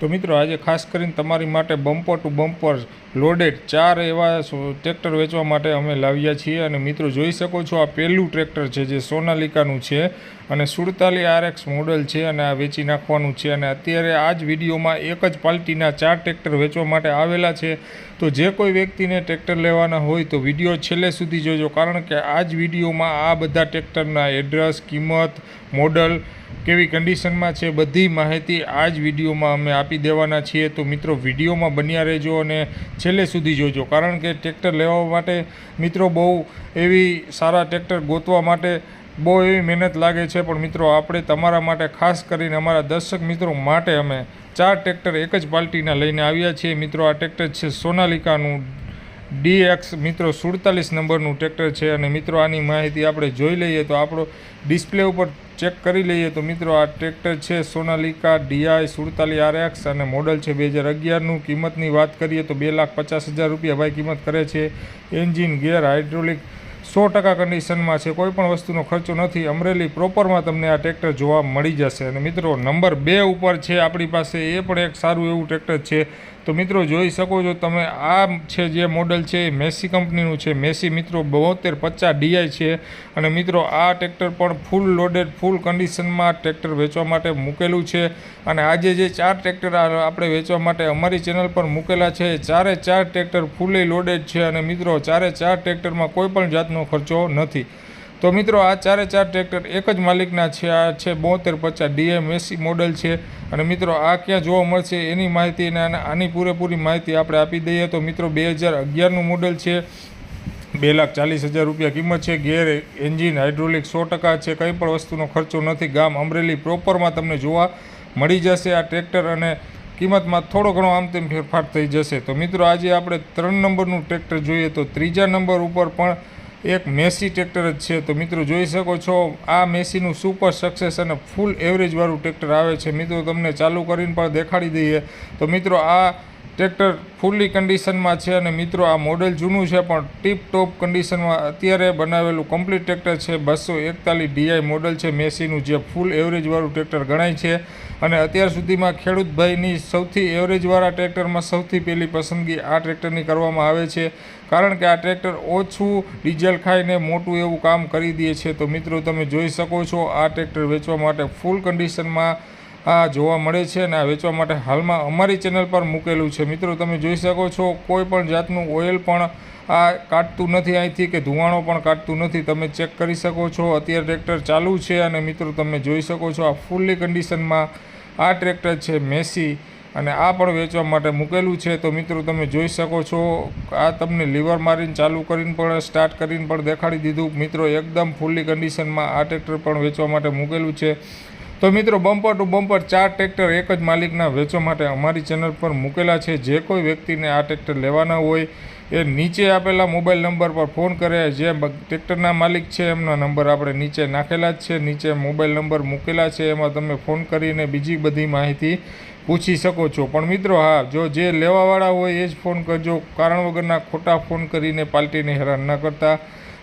તો મિત્રો, આજે ખાસ કરીને તમારી માટે બમ્પર ટુ બમ્પર લોડેડ ચાર એવા ટ્રેક્ટર વેચવા માટે અમે લાવ્યા છીએ. અને મિત્રો, જોઈ શકો છો આ પહેલું ટ્રેક્ટર છે જે સોનાલિકાનું છે અને સુડતાલી આરએક્સ મોડલ છે અને આ વેચી નાખવાનું છે. અને અત્યારે આ જ વિડીયોમાં એક જ પાલ્ટીના ચાર ટ્રેક્ટર વેચવા માટે આવેલા છે. તો જે કોઈ વ્યક્તિને ટ્રેક્ટર લેવાના હોય તો વીડિયો છેલ્લે સુધી જોજો. કારણ કે આ જ વિડીયોમાં આ બધા ટ્રેક્ટરના એડ્રેસ કિંમત મોડલ કેવી કન્ડિશનમાં છે બધી માહિતી આ જ વિડીયોમાં અમે આપી દેવાના છીએ. તો મિત્રો, વિડીયોમાં બન્યા રહેજો અને છેલ્લે સુધી જોજો. કારણ કે ટ્રેક્ટર લેવા માટે મિત્રો બહુ એવી સારા ટ્રેક્ટર ગોતવા માટે બહુ એવી મહેનત લાગે છે. પણ મિત્રો, આપણે તમારા માટે ખાસ કરીને અમારા દર્શક મિત્રો માટે અમે ચાર ટ્રેક્ટર એક જ પાર્ટીના લઈને આવ્યા છીએ. મિત્રો, આ ટ્રેક્ટર છે સોનાલિકાનું ડીએક્સ. મિત્રો, સુડતાલીસ નંબરનું ટ્રેક્ટર છે અને મિત્રો, આની માહિતી આપણે જોઈ લઈએ તો આપણો ડિસ્પ્લે ઉપર ચેક કરી લઈએ તો મિત્રો, આ ટ્રેક્ટર છે સોનાલિકા ડીઆઈ સુડતાલીસ આરએક્સ અને મોડલ છે બે હજાર અગિયારનું કિંમતની વાત કરીએ તો બે લાખ પચાસ હજાર રૂપિયા ભાઈ કિંમત કરે છે. એન્જિન, ગિયર, હાઇડ્રોલિક સો ટકા કન્ડિશનમાં છે. કોઈ પણ વસ્તુનો ખર્ચો નથી. અમરેલી પ્રોપરમાં તમને આ ટ્રેક્ટર જોવા મળી જશે. અને મિત્રો, નંબર બે ઉપર છે આપણી પાસે. એ પણ એક સારું એવું ટ્રેક્ટર છે. તો મિત્રો જોઈ શકો છો તમે, આ છે જે મોડલ છે એ મેસી કંપનીનું છે. મેસી મિત્રો બોતેર પચાસ ડીઆઈ છે. અને મિત્રો આ ટ્રેક્ટર પણ ફૂલ લોડેડ ફૂલ કન્ડિશનમાં ટ્રેક્ટર વેચવા માટે મૂકેલું છે. અને આજે જે ચાર ટ્રેક્ટર આપણે વેચવા માટે અમારી ચેનલ પર મૂકેલા છે ચારે ચાર ટ્રેક્ટર ફૂલી લોડેડ છે. અને મિત્રો ચારે ચાર ટ્રેક્ટરમાં કોઈ પણ જાતનો ખર્ચો નથી. તો મિત્રો, આ ચારે ચાર ટ્રેક્ટર એક જ માલિકના છે. આ છે બોતેર પચાસ ડીએમ એસી મોડલ છે. અને મિત્રો, આ ક્યાં જોવા મળશે એની માહિતી અને આની પૂરેપૂરી માહિતી આપણે આપી દઈએ. તો મિત્રો, બે હજાર અગિયારનું મોડલ છે. બે લાખ ચાલીસ હજાર રૂપિયા કિંમત છે. ગેર એન્જિન, હાઇડ્રોલિક સો ટકા છે. કંઈ પણ વસ્તુનો ખર્ચો નથી. ગામ અમરેલી પ્રોપરમાં તમને જોવા મળી જશે આ ટ્રેક્ટર અને કિંમતમાં થોડો ઘણો આમ તેમ ફેરફાર થઈ જશે. તો મિત્રો, આજે આપણે ત્રણ નંબરનું ટ્રેક્ટર જોઈએ તો ત્રીજા નંબર ઉપર પણ એક મેસી ટ્રેક્ટર જ છે. તો મિત્રો જોઈ શકો છો, આ મેસીનું સુપર સક્સેસ અને ફૂલ એવરેજવાળું ટ્રેક્ટર આવે છે. મિત્રો તમને ચાલુ કરીને પણ દેખાડી દઈએ. તો મિત્રો આ ટ્રેક્ટર ફૂલ્લી કન્ડિશનમાં છે અને મિત્રો આ મોડેલ જૂનું છે પણ ટીપ ટોપ કન્ડિશનમાં અત્યારે બનાવેલું કમ્પ્લીટ ટ્રેક્ટર છે. બસો એકતાલીસ ડીઆઈ મોડલ છે. મેસીનું જે ફૂલ એવરેજવાળું ટ્રેક્ટર ગણાય છે. અને અત્યાર સુધીમાં ખેડૂતભાઈની સૌથી એવરેજવાળા ટ્રેક્ટરમાં સૌથી પહેલી પસંદગી આ ટ્રેક્ટરની કરવામાં આવે છે. કારણ કે આ ટ્રેક્ટર ઓછું ડીઝલ ખાઈને મોટું એવું કામ કરી દે છે. તો મિત્રો તમે જોઈ શકો છો આ ટ્રેક્ટર વેચવા માટે ફૂલ કન્ડિશનમાં આ જોવા મળે છે અને આ વેચવા માટે હાલમાં અમારી ચેનલ પર મૂકેલું છે. મિત્રો, તમે જોઈ શકો છો, કોઈ પણ જાતનું ઓઇલ પણ આ કાઢતું નથી અહીંથી કે ધુવાણો પણ કાઢતું નથી. તમે ચેક કરી શકો છો, અત્યારે ટ્રેક્ટર ચાલુ છે અને મિત્રો, તમે જોઈ શકો છો આ ફૂલ્લી કન્ડિશનમાં આ ટ્રેક્ટર છે મેસી અને આ પણ વેચવા માટે મૂકેલું છે. તો મિત્રો, તમે જોઈ શકો છો, આ તમને લીવર મારીને ચાલુ કરીને પણ સ્ટાર્ટ કરીને પણ દેખાડી દીધું. મિત્રો, એકદમ ફૂલ્લી કન્ડિશનમાં આ ટ્રેક્ટર પણ વેચવા માટે મૂકેલું છે. તો મિત્રો બમ્પર ટુ બમ્પર ચાર ટ્રેક્ટર એક જ માલિકના વેચવા માટે અમારી ચેનલ પર મૂકેલા છે. જે કોઈ વ્યક્તિને આ ટ્રેક્ટર લેવાના હોય, એ નીચે આપેલા મોબાઈલ નંબર પર ફોન કરે. જે ટ્રેક્ટરના માલિક છે, એમના નંબર આપણે નીચે નાખેલા જ છે. નીચે મોબાઈલ નંબર મૂકેલા છે. એમાં તમે ફોન કરીને બીજી બધી માહિતી પૂછી શકો છો. પણ મિત્રો, હા, જો જે લેવાવાળા હોય, એ જ ફોન કરજો. કારણ વગરના ખોટા ફોન કરીને પાર્ટીને હેરાન ન કરતા.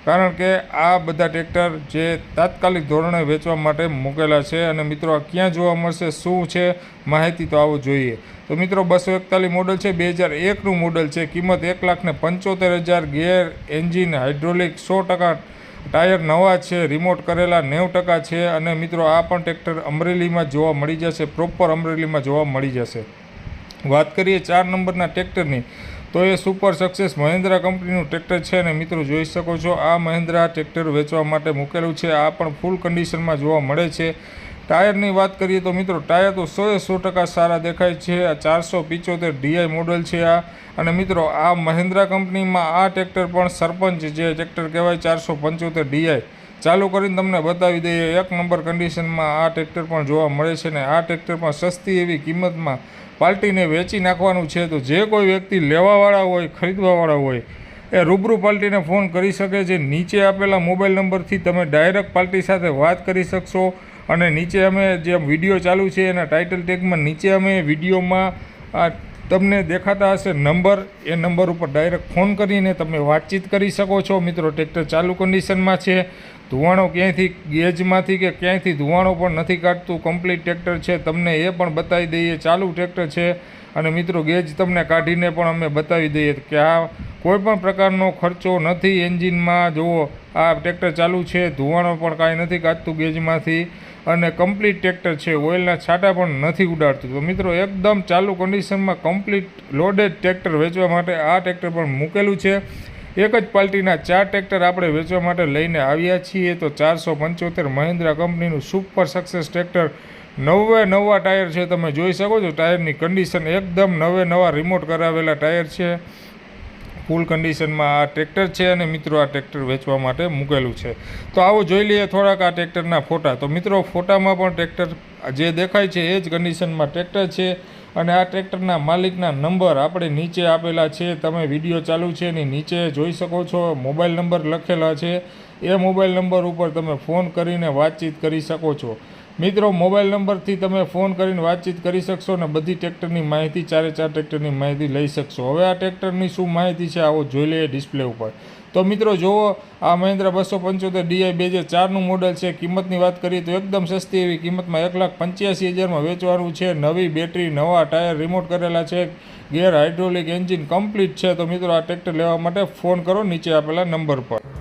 કારણ કે આ બધા ટ્રેક્ટર જે તાત્કાલિક ધોરણે વેચવા માટે મૂકેલા છે અને મિત્રો, આ ક્યાં જોવા મળશે, શું છે, માહિતી તો આવો જોઈએ. તો મિત્રો, બસો એકતાલીસ મોડલ છે, બે હજાર એકનું મોડલ છે, કિંમત એક લાખ ને પંચોતેર હજાર ગેર એન્જિન, હાઇડ્રોલિક સો ટકા ટાયર નવા છે, રિમોટ કરેલા નેવ ટકા છે અને મિત્રો, આ પણ ટ્રેક્ટર અમરેલીમાં જોવા મળી જશે, પ્રોપર અમરેલીમાં જોવા મળી જશે. વાત કરીએ ચાર નંબરના ટ્રેક્ટરની, તો એ સુપર સક્સેસ મહિન્દ્રા કંપનીનું ટ્રેક્ટર છે અને મિત્રો જોઈ શકો છો, આ મહિન્દ્રા ટ્રેક્ટર વેચવા માટે મૂકેલું છે, આ પણ ફૂલ કન્ડિશનમાં જોવા મળે છે. ટાયરની વાત કરીએ તો મિત્રો, ટાયર તો સો એ સો ટકા સારા દેખાય છે, આ ચારસો પિચોતેર ડીઆઈ મોડલ છે આ. અને મિત્રો, આ મહિન્દ્રા કંપનીમાં આ ટ્રેક્ટર પણ સરપંચ જે ટ્રેક્ટર કહેવાય, ચારસો પંચોતેર ડીઆઈ ચાલુ કરીને તમને બતાવી દઈએ, એક નંબર કન્ડિશનમાં આ ટ્રેક્ટર પણ જોવા મળે છે ને આ ટ્રેક્ટર પણ સસ્તી એવી કિંમતમાં પાર્ટીને વેચી નાખવાનું છે. તો જે કોઈ વ્યક્તિ લેવાવાળા હોય, ખરીદવાવાળા હોય, એ રૂબરૂ પાર્ટીને ફોન કરી શકે છે. નીચે આપેલા મોબાઈલ નંબરથી તમે ડાયરેક્ટ પાર્ટી સાથે વાત કરી શકશો. અને નીચે અમે જે વીડિયો ચાલુ છે, એના ટાઇટલ ટેગમાં નીચે અમે વિડીયોમાં આ તમને દેખાતા હશે નંબર. એ નંબર ઉપર ડાયરેક્ટ ફોન કરીને તમે વાતચીત કરી શકો છો. મિત્રો, ટ્રેક્ટર ચાલુ કન્ડિશનમાં છે. ધુવાણો ક્યાંયથી ગેજમાંથી કે ક્યાંયથી ધુવાણો પણ નથી કાઢતું. કમ્પ્લીટ ટ્રેક્ટર છે. તમને એ પણ બતાવી દઈએ. ચાલુ ટ્રેક્ટર છે. અને મિત્રો, ગેજ તમને કાઢીને પણ અમે બતાવી દઈએ કે આ કોઈપણ પ્રકારનો ખર્ચો નથી એન્જિનમાં જુઓ, આ ટ્રેક્ટર ચાલુ છે. ધુવાણો પણ કાંઈ નથી કાઢતું ગેજમાંથી. અને કમ્પ્લીટ ટ્રેક્ટર છે ઓઇલના છાંટા પણ નથી ઉડાડતું. તો મિત્રો, એકદમ ચાલુ કન્ડિશનમાં કમ્પ્લીટ લોડેડ ટ્રેક્ટર વેચવા માટે આ ટ્રેક્ટર પણ મૂકેલું છે. એક જ પાર્ટીના ચાર ટ્રેક્ટર આપણે વેચવા માટે લઈને આવ્યા છીએ. તો ચારસો પંચોતેર મહિન્દ્રા કંપનીનું સુપર સક્સેસ ટ્રેક્ટર નવે નવા ટાયર છે. તમે જોઈ શકો છો, ટાયરની કન્ડિશન એકદમ નવે નવા રિમોટ કરાવેલા ટાયર છે. ફૂલ કન્ડિશનમાં આ ટ્રેક્ટર છે અને મિત્રો આ ટ્રેક્ટર વેચવા માટે મૂકેલું છે. તો આવો જોઈ લઈએ થોડાક આ ટ્રેક્ટરના ફોટા. તો મિત્રો, ફોટામાં પણ ટ્રેક્ટર જે દેખાય છે એ જ કન્ડિશનમાં ટ્રેક્ટર છે અને આ ટ્રેક્ટરના માલિકના નંબર આપણે નીચે આપેલા છે. તમે વીડિયો ચાલુ છે એની નીચે જોઈ શકો છો. મોબાઈલ નંબર લખેલા છે. એ મોબાઈલ નંબર ઉપર તમે ફોન કરીને વાતચીત કરી શકો છો. મિત્રો, મોબાઈલ નંબરથી તમે ફોન કરીને વાતચીત કરી શકશો અને બધી ટ્રેક્ટરની માહિતી, ચારે ચાર ટ્રેક્ટરની માહિતી લઈ શકશો. હવે આ ટ્રેક્ટરની શું માહિતી છે, આવો જોઈ લઈએ ડિસ્પ્લે ઉપર. તો મિત્રો, જુઓ, આ મહિન્દ્રા બસો પંચોતેર ડીઆઈ બે હજાર ચારનું મોડલ છે. કિંમતની વાત કરીએ તો એકદમ સસ્તી એવી કિંમતમાં એક લાખ પંચ્યાસી હજારમાં વેચવાનું છે. નવી બેટરી નવા ટાયર રિમોટ કરેલા છે. ગેર હાઇડ્રોલિક એન્જિન કમ્પ્લીટ છે. તો મિત્રો, આ ટ્રેક્ટર લેવા માટે ફોન કરો નીચે આપેલા નંબર પર.